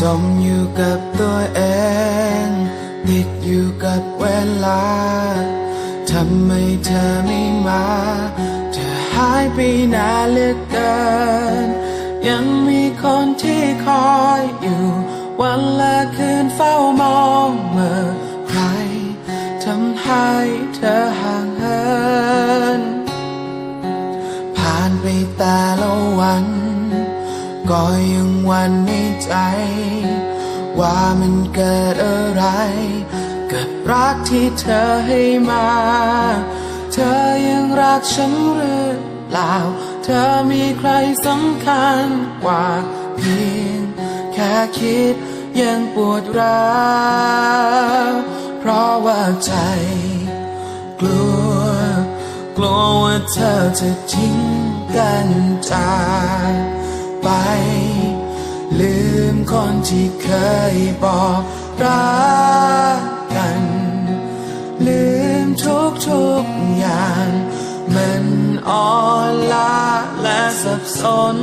จมอยู่กับตัวเอง ติดอยู่กับเวลา ทำไมเธอไม่มา เธอหายไปนานเหลือเกิน ยังมีคนที่คอยอยู่ วันละคืนเฝ้ามองเมื่อใครทำให้เธอห่างเหิน ผ่านไปแต่ละวัน ก็ยังวันในใจ ว่ามันเกิดอะไรกับรักที่เธอให้มา เธอยังรักฉันหรือเปล่า เธอมีใครสำคัญกว่าเพียงแค่คิดยังปวดร้าวเพราะว่าใจ กลัว กลัวว่าเธอจะทิ้ง ไป ลืมคนที่เคยบอกรักกัน ลืมทุกทุกอย่าง มันอ่อนล้าและสับสน